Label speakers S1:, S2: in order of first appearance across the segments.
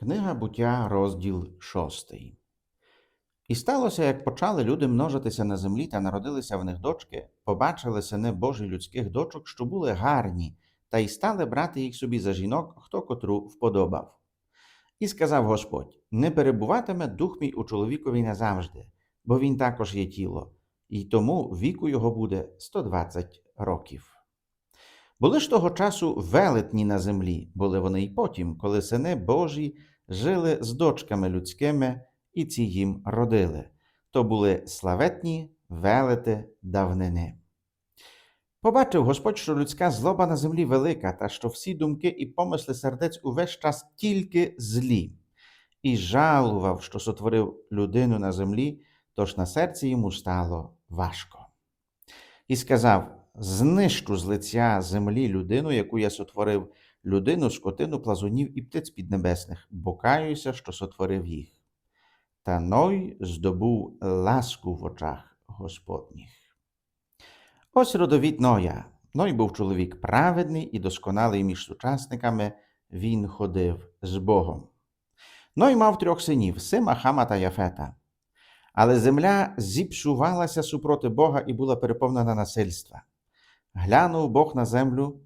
S1: Книга буття, розділ шостий. І сталося, як почали люди множитися на землі та народилися в них дочки, побачили сини Божі людських дочок, що були гарні, та й стали брати їх собі за жінок, хто котру вподобав. І сказав Господь: Не перебуватиме дух мій у чоловікові назавжди, бо він також є тіло, і тому віку його буде 120 років. Були ж того часу велетні на землі, були вони й потім, коли сини Божі жили з дочками людськими, і ці їм родили. То були славетні велети давнини. Побачив Господь, що людська злоба на землі велика, та що всі думки і помисли сердець увесь час тільки злі, і жалував, що сотворив людину на землі, тож на серці йому стало важко. І сказав: Знищу з лиця землі людину, яку я сотворив, людину, скотину, плазунів і птиць піднебесних, бо каюся, що сотворив їх. Та Ной здобув ласку в очах Господніх. Ось родовід Ноя. Ной був чоловік праведний і досконалий між сучасниками, він ходив з Богом. Ной мав трьох синів Сима, Хама та Яфета. Але земля зіпсувалася супроти Бога і була переповнена насильства. Глянув Бог на землю,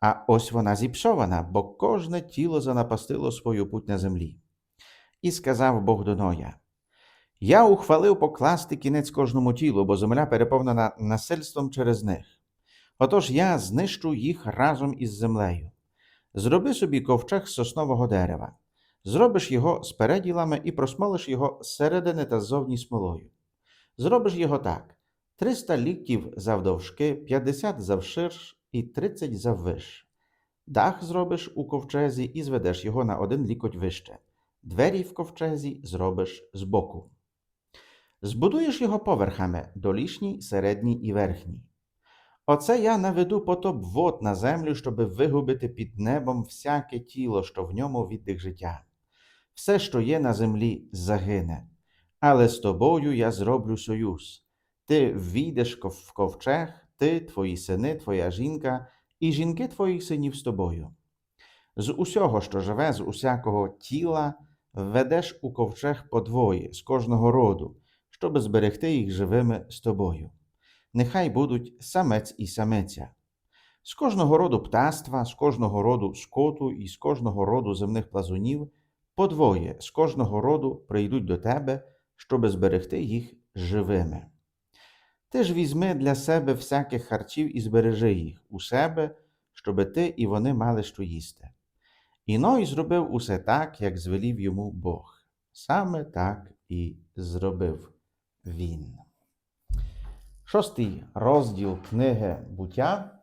S1: а ось вона зіпсована, бо кожне тіло занапастило свою путь на землі. І сказав Бог до Ноя: Я ухвалив покласти кінець кожному тілу, бо земля переповнена насильством через них. Отож я знищу їх разом із землею. Зроби собі ковчег з соснового дерева, зробиш його з переділами і просмолиш його зсередини та ззовні смолою. Зробиш його так: 300 ліктів завдовжки, 50 завширш і 30 заввиш. Дах зробиш у ковчезі і зведеш його на один лікоть вище. Двері в ковчезі зробиш збоку. Збудуєш його поверхами долішній, середній і верхній. Оце я наведу потоп вод на землю, щоби вигубити під небом всяке тіло, що в ньому віддих життя. Все, що є на землі, загине. Але з тобою я зроблю союз. Ти війдеш в ковчег, ти, твої сини, твоя жінка і жінки твоїх синів з тобою. З усього, що живе, з усякого тіла, ведеш у ковчег подвоє з кожного роду, щоби зберегти їх живими з тобою. Нехай будуть самець і самеця. З кожного роду птаства, з кожного роду скоту і з кожного роду земних плазунів, подвоє з кожного роду прийдуть до тебе, щоби зберегти їх живими. Ти ж візьми для себе всяких харчів і збережи їх у себе, щоби ти і вони мали що їсти. І Ной зробив усе так, як звелів йому Бог. Саме так і зробив він. Шостий розділ книги буття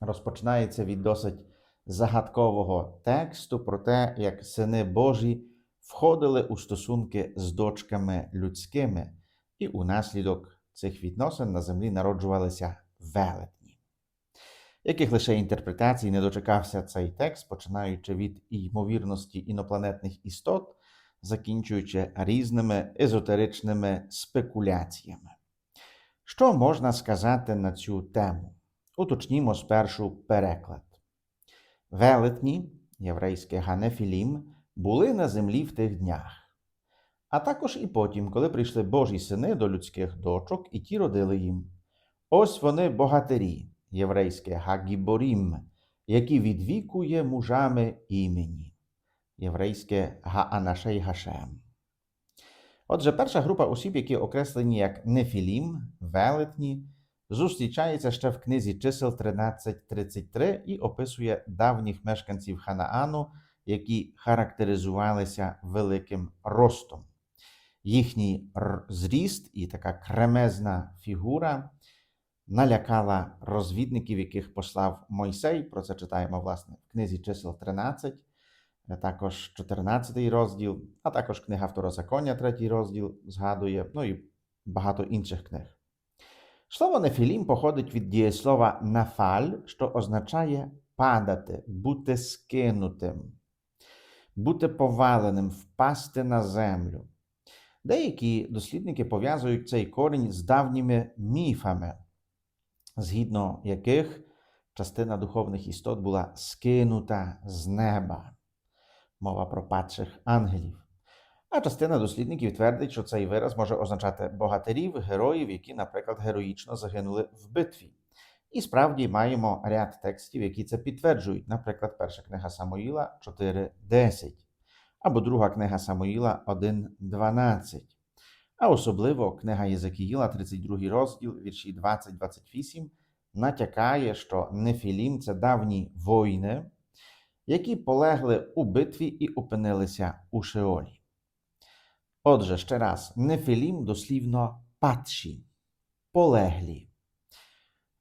S1: розпочинається від досить загадкового тексту про те, як сини Божі входили у стосунки з дочками людськими, і унаслідок цих відносин на землі народжувалися велетні. Яких лише інтерпретацій не дочекався цей текст, починаючи від ймовірності інопланетних істот, закінчуючи різними езотеричними спекуляціями. Що можна сказати на цю тему? Уточнімо спершу переклад. Велетні, єврейське Ганефілім, були на землі в тих днях, а також і потім, коли прийшли Божі сини до людських дочок, і ті родили їм. Ось вони богатирі, єврейське Гагіборім, які від віку є мужами імені, єврейське Гаанашей Гашем. Отже, перша група осіб, які окреслені як Нефілім, велетні, зустрічається ще в книзі чисел 13.33 і описує давніх мешканців Ханаану, які характеризувалися великим ростом. Їхній зріст і така кремезна фігура налякала розвідників, яких послав Мойсей. Про це читаємо власне в книзі чисел 13 також 14 розділ, а також книга Второзаконня, 3 розділ згадує, ну і багато інших книг. Слово нефілім походить від дієслова нафаль, що означає падати, бути скинутим, бути поваленим, впасти на землю. Деякі дослідники пов'язують цей корінь з давніми міфами, згідно яких частина духовних істот була скинута з неба. мова про падших ангелів. А частина дослідників твердить, що цей вираз може означати богатирів, героїв, які, наприклад, героїчно загинули в битві. І справді маємо ряд текстів, які це підтверджують, наприклад, перша книга Самуїла 4.10 або друга книга Самуїла 1.12, а особливо книга Єзекіїла, 32 розділ, вірші 20-28, натякає, що Нефілім це давні воїни, які полегли у битві і опинилися у Шеолі. Отже, ще раз, Нефілім дослівно падші, полеглі.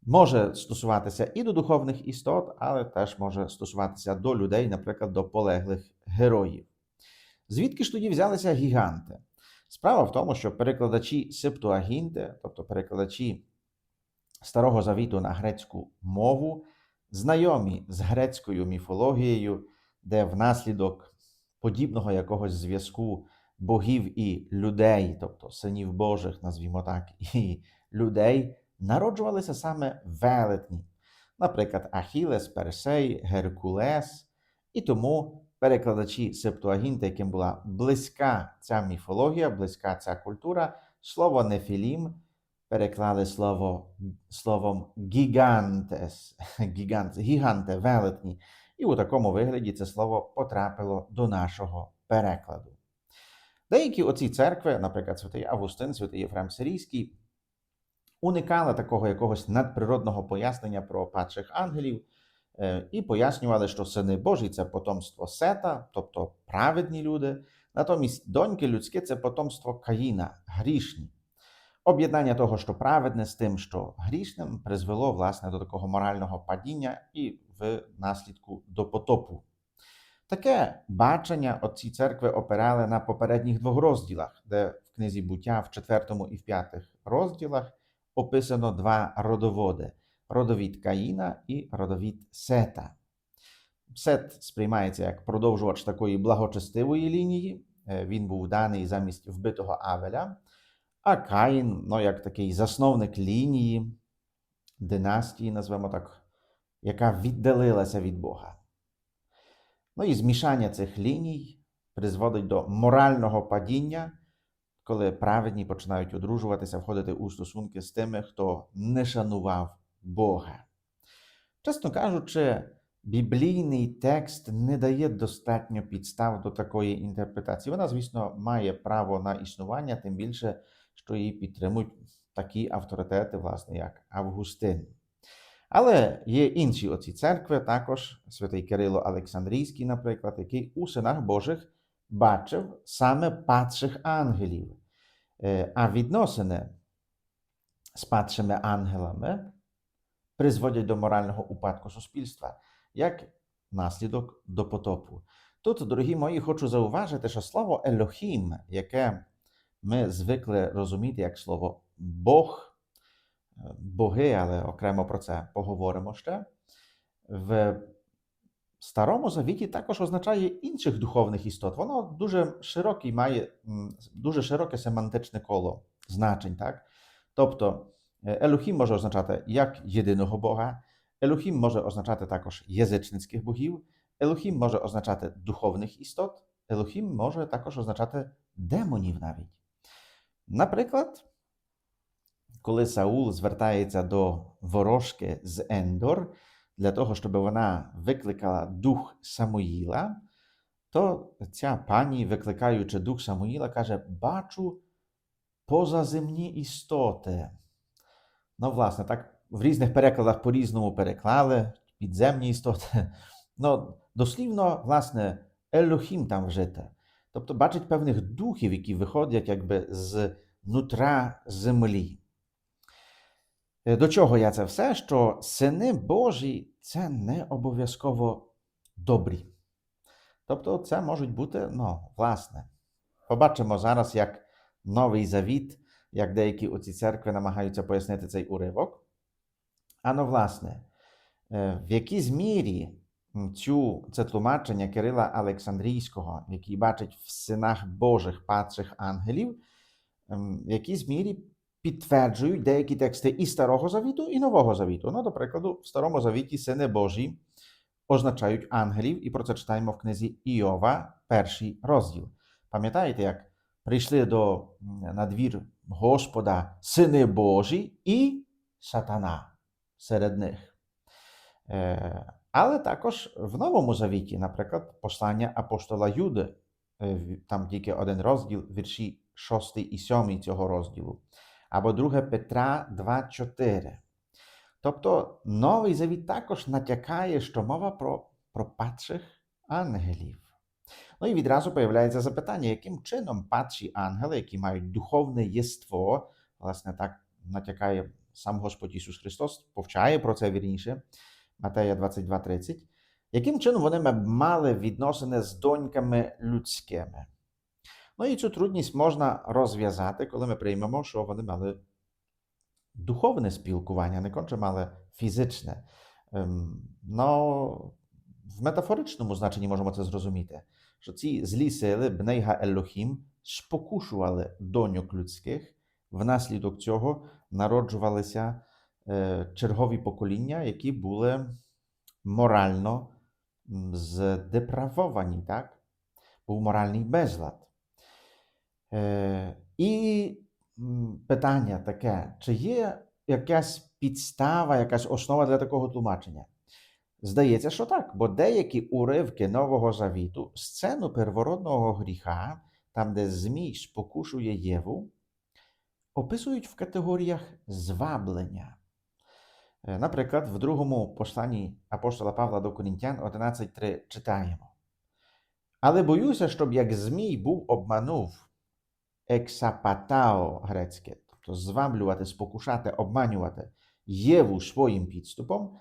S1: Може стосуватися і до духовних істот, але теж може стосуватися до людей, наприклад, до полеглих героїв. Звідки ж тоді взялися гіганти? Справа в тому, що перекладачі Септуагінти, тобто перекладачі Старого Завіту на грецьку мову, знайомі з грецькою міфологією, де внаслідок подібного якогось зв'язку богів і людей, тобто синів Божих, назвімо так, і людей, народжувалися саме велетні, наприклад, Ахілес, Персей, Геркулес, і тому перекладачі Септуагінти, яким була близька ця міфологія, близька ця культура, слово Нефілім переклали слово, словом гігантес, гігант, гіганте, велетні. І у такому вигляді це слово потрапило до нашого перекладу. Деякі оці церкви, наприклад, Святий Августин, Святий Єфрем Сирійський, уникали такого якогось надприродного пояснення про падших ангелів і пояснювали, що сини Божі це потомство Сета, тобто праведні люди. Натомість доньки людські це потомство Каїна, грішні. Об'єднання того, що праведне з тим, що грішним, призвело власне до такого морального падіння і в наслідку до потопу. Таке бачення отці церкви опирали на попередніх двох розділах, де в книзі буття в четвертому і в п'ятих розділах описано два родоводи: родовід Каїна і родовід Сета. Сет сприймається як продовжувач такої благочестивої лінії. Е, Він був даний замість вбитого Авеля, а Каїн, ну, як такий засновник лінії, династії, назвемо так, яка віддалилася від Бога. Ну і змішання цих ліній призводить до морального падіння, коли праведні починають одружуватися, входити у стосунки з тими, хто не шанував Бога. Чесно кажучи, біблійний текст не дає достатньо підстав до такої інтерпретації. Вона, звісно, має право на існування, тим більше, що її підтримують такі авторитети, власне, як Августин. Але є інші оці церкви, також святий Кирило Олександрійський, наприклад, який у синах Божих бачив саме падших ангелів. Е, А відносини з падшими ангелами призводять до морального упадку суспільства, як наслідок до потопу. Тут, дорогі мої, хочу зауважити, що слово Елохім, яке ми звикли розуміти як слово Бог боги, але окремо про це поговоримо ще. В Старому Завіті також означає інших духовних істот. Воно дуже широкий має дуже широке семантичне коло значень. так? Тобто Елохім може означати як єдиного Бога, Елохім може означати також язичницьких богів, Елохім може означати духовних істот, Елохім може також означати демонів навіть. Наприклад, коли Саул звертається до ворожки з Ендор для того, щоб вона викликала дух Самуїла, то ця пані, викликаючи дух Самуїла, каже: Бачу позаземні істоти. Ну, власне, так в різних перекладах по-різному переклали підземні істоти. Ну, дослівно, власне, Елохім там вжите. Тобто бачить певних духів, які виходять якби з нутра землі. Е, До чого я це все? Що сини Божі це не обов'язково добрі. Тобто, це можуть бути, ну, власне. Побачимо зараз, як Новий Завіт, як деякі оці церкви намагаються пояснити цей уривок. А ну, власне, е, в якійсь мірі цю, це тлумачення Кирила Олександрійського, який бачить в синах Божих падших ангелів, ем, в якійсь мірі підтверджують деякі тексти і Старого Завіту, і Нового Завіту. Ну, до прикладу, в Старому Завіті сини Божі означають ангелів, і про це читаємо в книзі Іова, перший розділ. Пам'ятаєте, як прийшли до на двір Господа сини Божі і сатана серед них. Е, але також в Новому Завіті, наприклад, послання апостола Юди, е, там тільки один розділ, вірші 6 і 7 цього розділу, або 2 Петра 2,4. Тобто Новий Завіт також натякає, що мова про, про падших ангелів. Ну і відразу появляється запитання, яким чином падші ангели, які мають духовне єство, власне, так натякає сам Господь Ісус Христос, повчає про це вірніше, Матея 22:30, яким чином вони мали відносини з доньками людськими. Ну і цю трудність можна розв'язати, коли ми приймемо, що вони мали духовне спілкування, не конче мали фізичне. Ну, в метафоричному значенні можемо це зрозуміти, що ці злі сили, Бнейга Елохім, спокушували доньок людських, внаслідок цього народжувалися чергові покоління, які були морально здеправовані, так? Був моральний безлад. І питання таке: чи є якась підстава, якась основа для такого тлумачення? Здається, що так, бо деякі уривки Нового Завіту, сцену первородного гріха, там, де Змій спокушує Єву, описують в категоріях зваблення. Е, Наприклад, в другому посланні апостола Павла до Корінтян 11.3 читаємо. Але боюся, щоб як Змій був обманув ексапатао грецьке, тобто зваблювати, спокушати, обманювати Єву своїм підступом,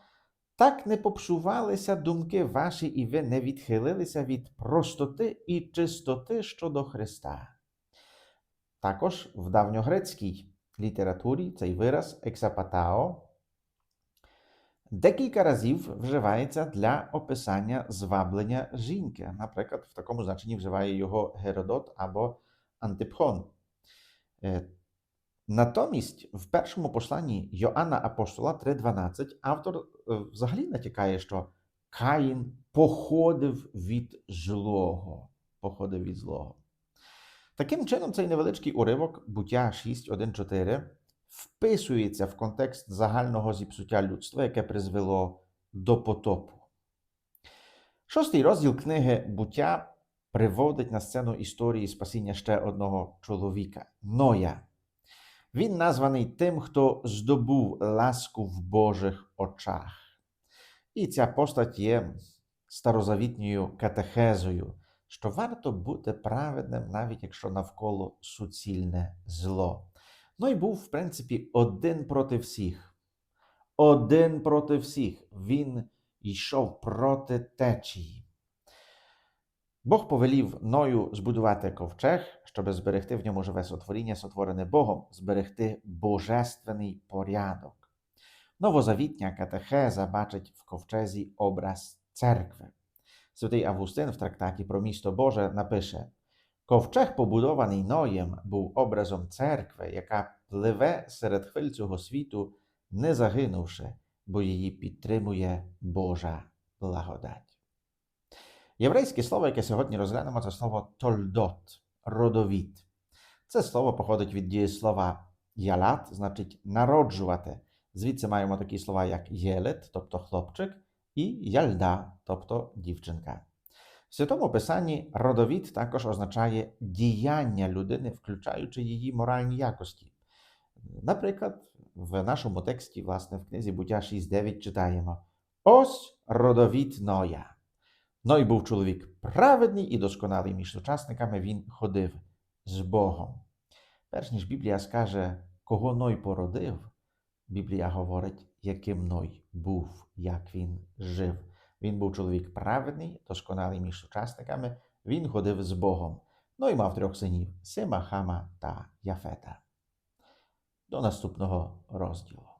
S1: так не попсувалися думки ваші, і ви не відхилилися від простоти і чистоти щодо Христа. Також в давньогрецькій літературі цей вираз ексапатао декілька разів вживається для описання зваблення жінки. Наприклад, в такому значенні вживає його Геродот або Антипхон. Натомість в першому посланні Йоанна Апостола 3.12 автор е, взагалі натякає, що Каїн походив від злого. Походив від злого. Таким чином, цей невеличкий уривок буття 6.1.4 вписується в контекст загального зіпсуття людства, яке призвело до потопу. Шостий розділ книги буття приводить на сцену історії спасіння ще одного чоловіка Ноя. Він названий тим, хто здобув ласку в Божих очах. І ця постать є старозавітньою катехезою, що варто бути праведним, навіть якщо навколо суцільне зло. Ну і був, в принципі, один проти всіх. Один проти всіх. Він йшов проти течії. Бог повелів Ною збудувати ковчег, щоб зберегти в ньому живе сотворіння, сотворене Богом, зберегти божественний порядок. Новозавітня катехеза бачить в ковчезі образ церкви. Святий Августин в трактаті про місто Боже напише: Ковчег, побудований Ноєм, був образом церкви, яка пливе серед хвиль цього світу, не загинувши, бо її підтримує Божа благодать. Єврейське слово, яке сьогодні розглянемо, це слово тольдот, родовід. Це слово походить від дієслова ялат, значить народжувати. Звідси маємо такі слова, як єлет, тобто хлопчик, і яльда, тобто дівчинка. В святому писанні родовід також означає діяння людини, включаючи її моральні якості. Наприклад, в нашому тексті, власне, в книзі Буття 6.9 читаємо: Ось родовід Ноя. Ной був чоловік праведний і досконалий між сучасниками він ходив з Богом. Перш ніж Біблія скаже, кого Ной породив, Біблія говорить, яким Ной був, як він жив. Він був чоловік праведний, досконалий між сучасниками, він ходив з Богом. Ной мав трьох синів Сима, Хама та Яфета. До наступного розділу.